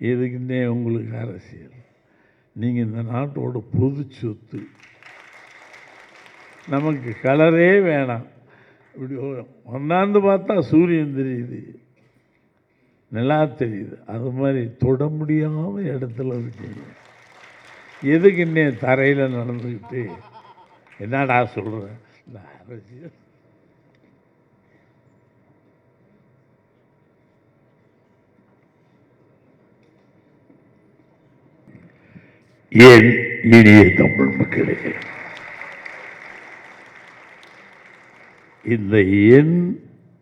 எதுக்குன்னே உங்களுக்கு அரசியல். நீங்கள் இந்த நாட்டோட பொது சொத்து. நமக்கு கலரே வேணாம். இப்படி ஒன்னாந்து பார்த்தா சூரியன் தெரியுது. நிலா தெரியுது. அது மாதிரி தொட முடியாத இடத்துல இருக்கீங்க. எதுக்குன்னே தரையில் நடந்துக்கிட்டு என்னடா சொல்கிறேன் இந்த அரசியல். ஏன் இனிய தமிழ் மக்களே? இந்த என்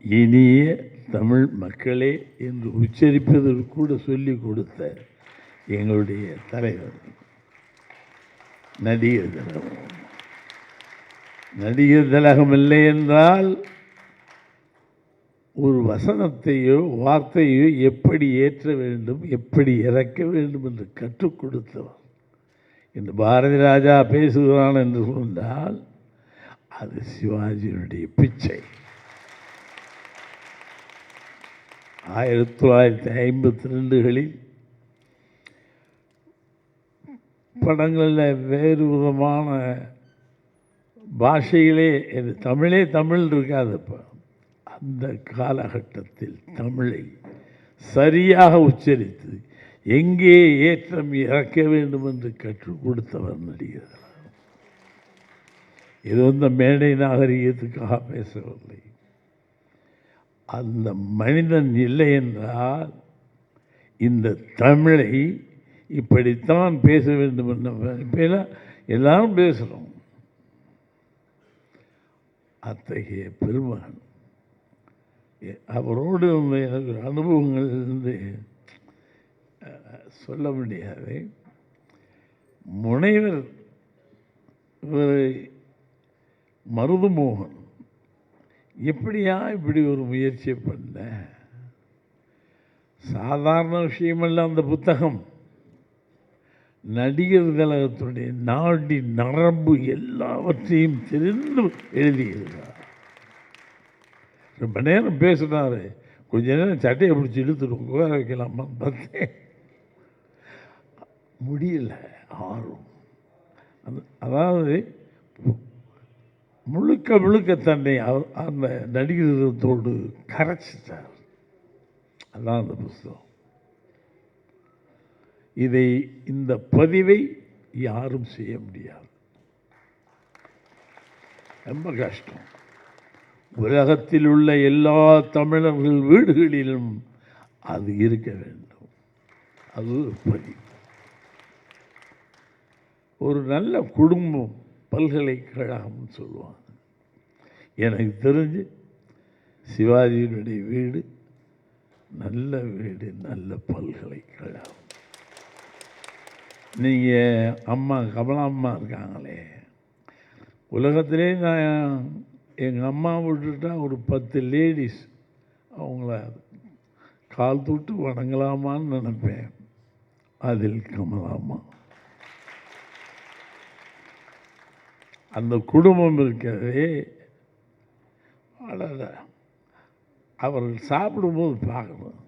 இனிய தமிழ் மக்களே என்று உச்சரிப்பதற்கு கூட சொல்லிக் கொடுத்த எங்களுடைய தலைவர் நடிகர் திலகம் நடிகர் திலகம் இல்லை என்றால் ஒரு வசனத்தையோ வார்த்தையோ எப்படி ஏற்ற வேண்டும் எப்படி இறக்க வேண்டும் என்று கற்றுக் கொடுத்தவர் என்று பாரதி ராஜா பேசுகிறான் என்று சொன்னால் அது சிவாஜியினுடைய பிச்சை. ஆயிரத்தி தொள்ளாயிரத்தி ஐம்பத்தி ரெண்டுகளில் படங்களில் வேறு விதமான பாஷையிலே இது தமிழே தமிழ் இருக்காது இப்போ. அந்த காலகட்டத்தில் தமிழை சரியாக உச்சரித்து எங்கே ஏற்றம் இறக்க வேண்டும் என்று கற்றுக் கொடுத்தவர் நடிகர். இது வந்து மேடை நாகரிகத்துக்காக பேசவில்லை. அந்த மனிதன் இல்லை என்றால் இந்த தமிழை இப்படித்தான் பேச வேண்டும் என்ற இப்போ எல்லாரும் பேசுகிறோம் அத்தகைய பெருமகன் அவரோடு உள்ள எனக்கு அனுபவங்கள் இருந்து சொல்ல முடியாது. முனைவர் இவரை மருதுமோகன். எப்படியா இப்படி ஒரு முயற்சியை பண்ண? சாதாரண விஷயமல்ல அந்த புத்தகம். நடிகர் திலகத்துடைய நாடி நரம்பு எல்லாவற்றையும் தெரிந்து எழுதியிருக்கிறார். ரொம்ப நேரம் பேசினாரு. கொஞ்ச நேரம் சட்டையை பிடிச்சி இழுத்துட்டு உட்கார வைக்கலாமா பார்த்தேன். முடியல ஆர்வம். அது அதாவது முழுக்க முழுக்க தன்னை அந்த நடிகர்களோடு கரைச்சிட்டார். அதான் அந்த புஸ்தகம். இதை இந்த பதிவை யாரும் செய்ய முடியாது. ரொம்ப கஷ்டம். உலகத்தில் உள்ள எல்லா தமிழர்கள் வீடுகளிலும் அது இருக்க வேண்டும். அது ஒரு பதிவு. ஒரு நல்ல குடும்பம் பல்கலைக்கழகம்னு சொல்லுவாங்க. எனக்கு தெரிஞ்சு சிவாஜியினுடைய வீடு நல்ல வீடு நல்ல பல்கலைக்கழகம். நீங்கள் அம்மா கமலாம்மா இருக்காங்களே. உலகத்திலே நான் எங்கள் அம்மா விட்டுட்டா ஒரு பத்து லேடிஸ் அவங்கள கால் தொட்டு வணங்கலாமான்னு நினைப்பேன். அதில் கமலாம்மா அந்த குடும்பம் இருக்கிறதே வளர அவர்கள் சாப்பிடும்போது பார்க்கணும்.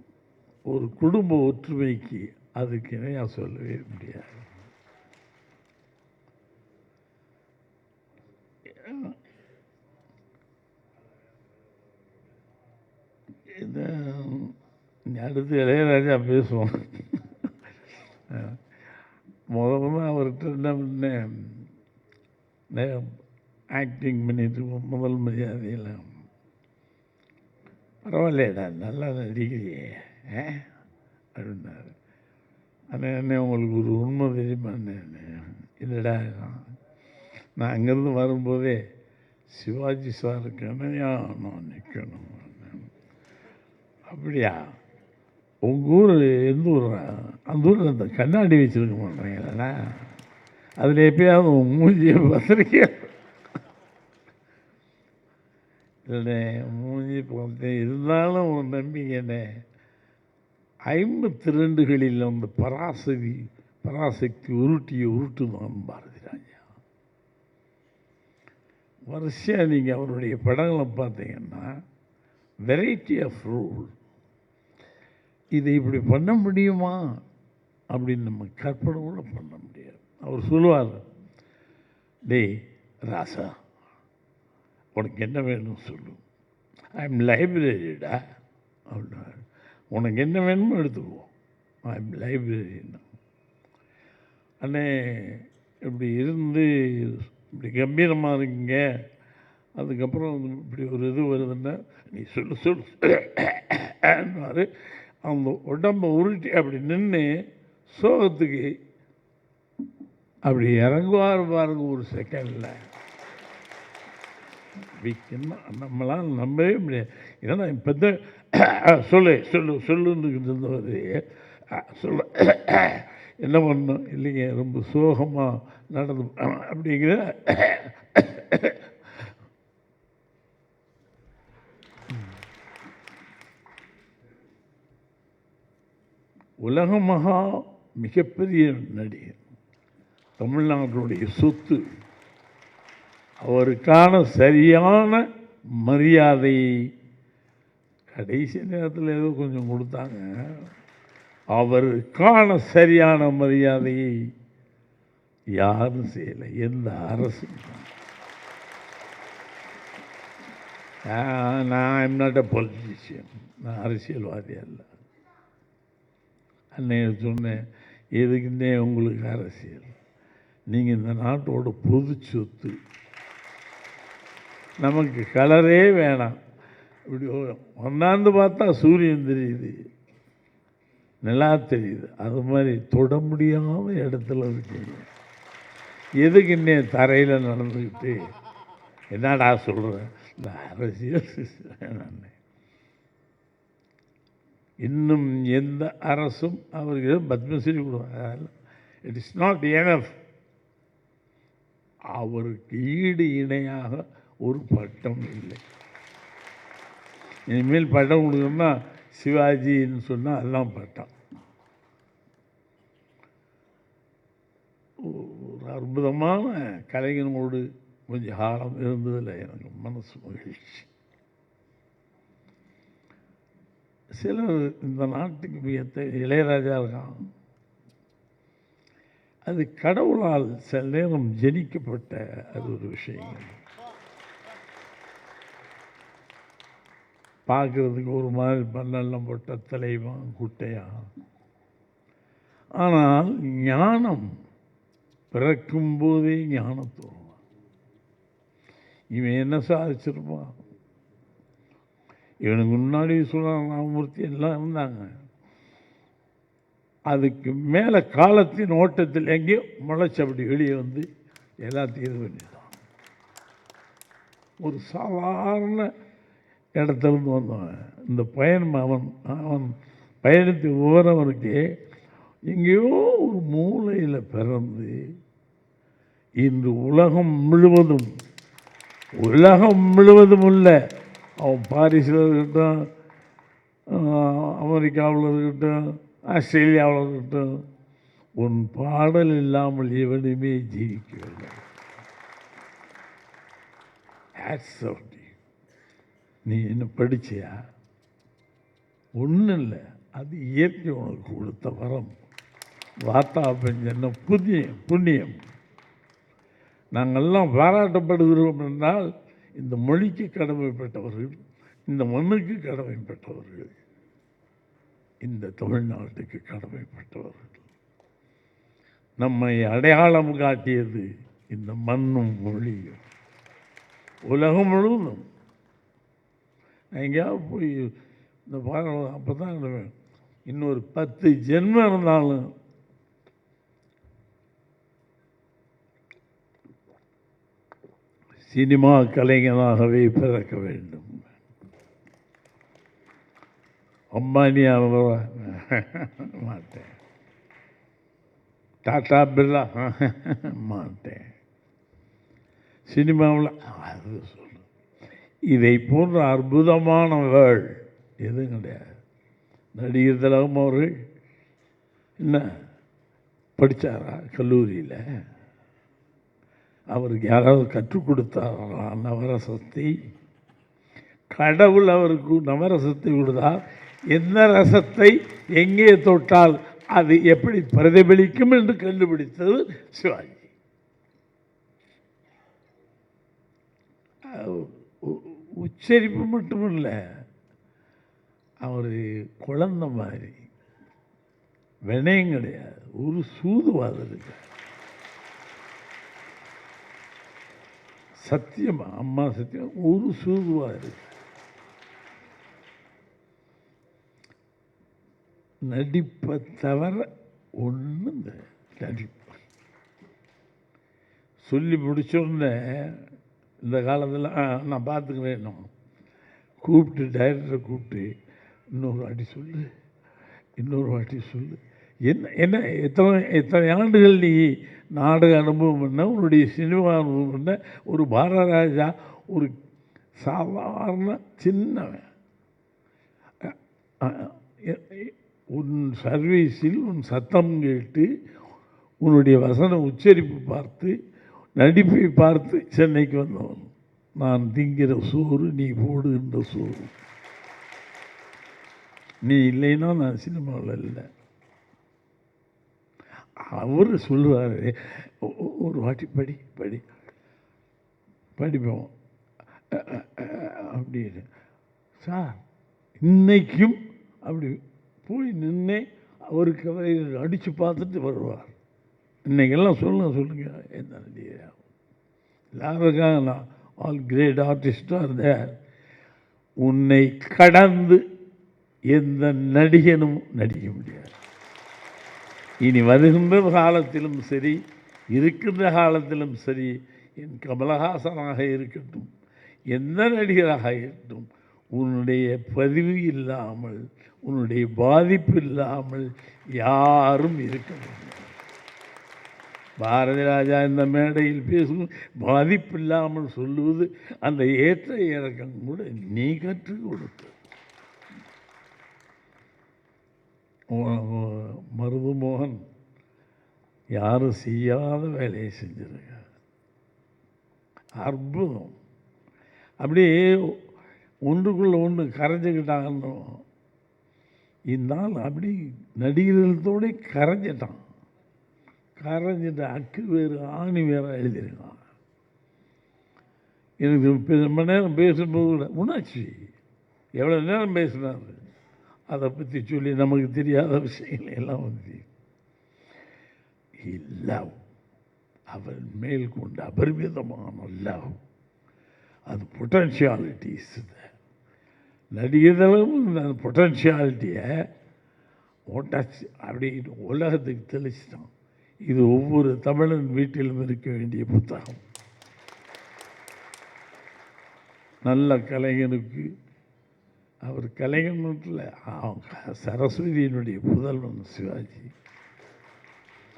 ஒரு குடும்ப ஒற்றுமைக்கு அதுக்கு இணையாக சொல்லவே முடியாது. இந்த அடுத்து இளையராஜா பேசுவோம். முத முத அவர்கிட்ட என்ன பண்ணேன்? ஆக்டிங் பண்ணிட்டு முதல் மரியாதையெல்லாம். பரவாயில்லையடா நல்லா நடிக்கிறியே ஏ அப்படின்னாரு. ஆனால் என்ன உங்களுக்கு ஒரு உண்மை தெரியுமான்னு இல்லைடா நான் அங்கேருந்து வரும்போதே சிவாஜி சாருக்கு இணையா நான் நிற்கணும் அப்படியா? உங்கள் ஊர் எந்த ஊரா? அந்த ஊரில் அந்த கண்ணாடி வச்சுருக்க மாட்டேங்களா அதில் எப்பயாவது உன் மூஞ்சியை பத்திரிக்கை இல்லை மூஞ்சி பார்த்தேன். இருந்தாலும் ஒரு நம்பிக்கைண்ணே ஐம்பத்தி ரெண்டுகளில் அந்த பராசதி பராசக்தி உருட்டியை உருட்டுதான் பாரதி ராஜா வரிசையாக நீங்கள் அவருடைய படங்களை பார்த்தீங்கன்னா வெரைட்டி ஆஃப் ரூல் இதை இப்படி பண்ண முடியுமா? அப்படின்னு நம்ம கற்பனை கூட பண்ண முடியாது. அவர் சொல்லுவார் டேய் ராசா உனக்கு என்ன வேணும் சொல்லு. ஐம் லைப்ரரிடா அப்படின்னாரு. உனக்கு என்ன வேணுமோ எடுத்துக்குவோம் ஐம் லைப்ரரின்னா அண்ணே இப்படி இருந்து இப்படி கம்பீரமாக இருக்கீங்க. அதுக்கப்புறம் இப்படி ஒரு இது வருதுன்னா நீ சொல்லு சொல்லு. அந்த உடம்பை உருட்டி அப்படி நின்று சோகத்துக்கு அப்படி இறங்குவார் பாருங்க ஒரு செகண்டில் விற்கணும் நம்மளால் நம்பவே முடியாது. ஏன்னா இப்போ தான் சொல்லு சொல்லு சொல்லுன்னு இருந்தவர். சொல்ல. என்ன பண்ணும் இல்லைங்க ரொம்ப சோகமாக நடந்து அப்படிங்கிற உலக மகா மிகப்பெரிய நடிகர். தமிழ்நாட்டுடைய சொத்து. அவருக்கான சரியான மரியாதை கடைசி நேரத்தில் ஏதோ கொஞ்சம் கொடுத்தாங்க. அவருக்கான சரியான மரியாதையை யாரும் செய்யலை. எந்த அரசும். நான் ஐம் நாட் அ பொலிட்டிஷியன் நான் அரசியல்வாதி அல்ல. அன்னைய சொன்னேன் எதுக்குன்னே உங்களுக்கு அரசியல்? நீங்கள் இந்த நாட்டோட பொது சொத்து. நமக்கு கலரே வேணாம். இப்படி ஒன்றாந்து பார்த்தா சூரியன் தெரியுது. நிலா தெரியுது. அது மாதிரி தொட முடியாத இடத்துல இருக்கீங்க. எதுக்கு இன்னே தரையில் நடந்துக்கிட்டு என்னடா சொல்கிறேன் இந்த அரசியல் இன்னும் எந்த அரசும் அவருக்கு பத்மஸ்ரீ கொடுவாங்க இட் இஸ் நாட் எனஃப் அவருக்கு ஈடு இணையாக ஒரு பட்டம் இல்லை. இனிமேல் பட்டம் கொடுக்கணும்னா சிவாஜின்னு சொன்னால் எல்லாம் பட்டம். ஒரு அற்புதமான கலைஞனோடு கொஞ்சம் காலம் இருந்ததில் எனக்கு மனசு மகிழ்ச்சி. சிலர் இந்த நாட்டுக்கு மிக இளையராஜா இருக்கான். அது கடவுளால் சில நேரம் ஜனிக்கப்பட்ட அது ஒரு விஷயங்கள் பார்க்குறதுக்கு ஒரு மாதிரி பல்லெல்லாம் போட்ட தலைவன் குட்டையா? ஆனால் ஞானம் பிறக்கும் போதே ஞானத்துவம் இவன் என்ன சாதிச்சிருப்பான்? இவனுக்கு முன்னாடி சுராமூர்த்தி எல்லாம் இருந்தாங்க. அதுக்கு மேலே காலத்தின் ஓட்டத்தில் எங்கேயோ முளைச்சி அப்படி வெளியே வந்து எல்லாத்தையும் இது பண்ணிட்டான் ஒரு சாதாரண இடத்துலேருந்து வந்தவன் இந்த பயணம் அவன் அவன் பயணத்து ஓரவனுக்கு எங்கேயோ ஒரு மூலையில் பிறந்து இன்று உலகம் முழுவதும் உலகம் முழுவதும் இல்லை அவன் பாரிஸில் இருக்கட்டும் அமெரிக்காவில் இருக்கட்டும் ஆஸ்திரேலியாவில் இருக்கட்டும் உன் பாடல் இல்லாமல் எவனுமே ஜீவிக்கவில்லை. ஹேட்ஸ் ஆஃப் நீ என்ன படிச்சியா? ஒன்றும் இல்லை அது இயற்கை உனக்கு கொடுத்த வரம். வாத்தா பெஞ்சன்ன புண்ணியம் புண்ணியம். நாங்கள்லாம் பாராட்டப்படுகிறோம் என்றால் இந்த மொழிக்கு கடமைப்பட்டவர்கள் இந்த மண்ணுக்கு கடமைப்பட்டவர்கள். இந்த தமிழ்நாட்டுக்கு கடமைப்பட்டவர்கள் நம்மை அடையாளம் காட்டியது இந்த மண்ணும் மொழியும். உலகம் முழுவதும். நான் எங்கேயாவது போய் இந்த பாடம் அப்போ தான் இன்னொரு பத்து ஜென்மம் இருந்தாலும் சினிமா கலைஞனாகவே பிறக்க வேண்டும். அம்பானியாக மாட்டேன். டாட்டா பிர்லா மாட்டேன். சினிமாவில் அது சொல்லு இதை போன்ற அற்புதமானவர்கள் எதுவும் கிடையாது. நடிகர் திலகம் அவர்கள் என்ன படித்தாரா கல்லூரியில்? அவருக்கு யாராவது கற்றுக் கொடுத்தாரா? நவரசத்தை? கடவுள் அவருக்கு நவரசத்தை கொடுத்தார். என்ன ரசத்தை எங்கே தொட்டால் அது எப்படி பிரதிபலிக்கும் என்று கண்டுபிடித்தது சிவாஜி. உச்சரிப்பு மட்டுமில்லை. அவர் குழந்தை மாதிரி. வினயம் கிடையாது. ஒரு சூதுவாதம் இருக்கு. சத்தியமா? அம்மா சத்தியம்? ஒரு சூதுவாதம் இருக்கு. நடிப்பை தவிர ஒன்றும் இந்த நடிப்பு. சொல்லி முடிச்ச இந்த காலத்தில் நான் பார்த்துக்கிறேன் இன்னும். கூப்பிட்டு டைரக்டரை கூப்பிட்டு இன்னொரு வாட்டி சொல்லு. இன்னொரு வாட்டி சொல்லு. என்ன என்ன எத்தனை எத்தனை ஆண்டுகள் நீ நாடக அனுபவம் பண்ண உன்னுடைய சினிமா அனுபவம் பண்ண ஒரு பாரதராஜா ஒரு சாதாரண சின்னவன். உன் சர்வீஸில் உன் சத்தம் கேட்டு உன்னுடைய வசன உச்சரிப்பு பார்த்து நடிப்பை பார்த்து சென்னைக்கு வந்தவன் நான் திங்கிற சோறு நீ போடுகின்ற சோறு நீ இல்லைன்னா நான் சினிமாவில் இல்லை அவர் சொல்லுவார் ஒரு வாட்டி படி படி படிப்போம் அப்படின்னு சார் இன்னைக்கும் அப்படி போய் நின்னே அவருக்கு அவரை அடித்து பார்த்துட்டு வருவார். இன்னைக்கெல்லாம் சொல்லுங்க சொல்லுங்கள் என்ன நடிகர் எல்லாரும் ஆல் கிரேட் ஆர்டிஸ்டாக இருந்தேன் உன்னை கடந்து எந்த நடிகனும் நடிக்க முடியாது. இனி வருகின்ற காலத்திலும் சரி இருக்கின்ற காலத்திலும் சரி என் கமலஹாசனாக இருக்கட்டும் எந்த நடிகராக இருக்கட்டும் உன்னுடைய பதிவு இல்லாமல் உன்னுடைய பாதிப்பு இல்லாமல் யாரும் இருக்க முடியாது. பாரதி ராஜா இந்த மேடையில் பேசும் பாதிப்பு இல்லாமல் சொல்லுவது அந்த ஏற்ற இறக்கம் கூட நீ கற்றுக் கொடுத்த. மருதுமோகன் யாரும் செய்யாத வேலையை செஞ்சிருக்கார். அற்புதம். அப்படியே ஒன்றுக்குள்ளே ஒன்று கரைஞ்சிக்கிட்டாங்கன்னு இந்த அப்படி நடிகர்களோடு கரைஞ்சிட்டான். கரைஞ்சிட்டு அக்கு வேறு ஆணி வேறு எழுதியிருக்கான். எனக்கு ரொம்ப நேரம் பேசும்போது கூட உணர்ச்சி. எவ்வளோ நேரம் பேசினார்? அதை பற்றி சொல்லி நமக்கு தெரியாத விஷயங்கள் எல்லாம் வந்து லவ். அவன் மேல் கொண்ட அபரிமிதமான லவ். அது பொட்டன்ஷியாலிட்டிஸ் நடிகர்களும் அந்த பொட்டன்ஷியாலிட்டியை ஓட்டாச்சு. அப்படி உலகத்துக்கு தெளிச்சிட்டான். இது ஒவ்வொரு தமிழன் வீட்டிலும் இருக்க வேண்டிய புத்தகம். நல்ல கலைஞனுக்கு அவர் கலைஞன் மட்டும் இல்லை அவங்க சரஸ்வதியினுடைய புதல்வன் சிவாஜி.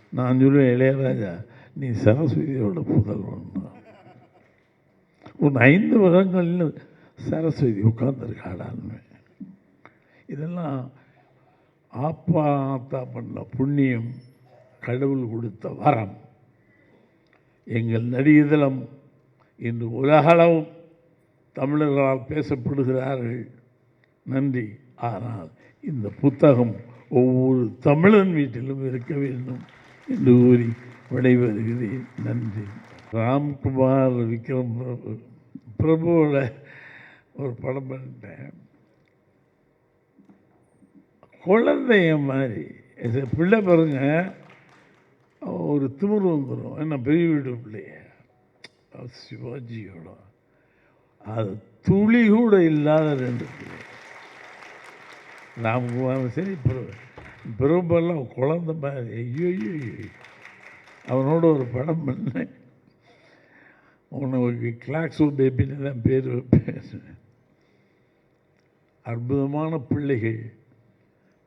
நான் சொல்லுவேன் இளையராஜா நீ சரஸ்வதியோட புதல்வன். உன் ஐந்து வருடங்களில் சரஸ்வதி உட்கார்ந்துருக்காடான்னு இதெல்லாம் ஆப்பா ஆத்தா பண்ண புண்ணியம் கடவுள் கொடுத்த வரம். எங்கள் நடிகதளம் இன்று உலகளவும் தமிழர்களால் பேசப்படுகிறார்கள். நன்றி. ஆனால் இந்த புத்தகம் ஒவ்வொரு தமிழன் வீட்டிலும் இருக்க வேண்டும் என்று கூறி விடைபெறுகிறேன். நன்றி. ராம்குமார் விக்ரம் பிரபு பிரபுவோட ஒரு படம் பண்ணிட்டேன். குழந்தைய மாதிரி. இது பிள்ளை பாருங்க. ஒரு திமிர் வந்துடும் என்ன பெரிய வீடு பிள்ளைய. சிவாஜியோட. அது துளி கூட இல்லாத ரெண்டு பிள்ளை. ராம்குமார் சரி பிர- பிரபெல்லாம் குழந்த மாதிரி. ஐயோ ஐயோ, ஐயோ. அவனோட ஒரு படம் பண்ணேன். உனக்கு கிளாக்ஸோ பேபின்னு தான் பேர் வைப்பேன் அற்புதமான பிள்ளைகள்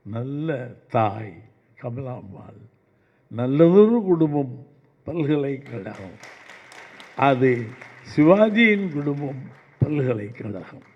நல்ல தாய் கமலாம்பாள் நல்லதொரு குடும்பம் பல்கலைக்கழகம். அது சிவாஜியின் குடும்பம் பல்கலைக்கழகம்.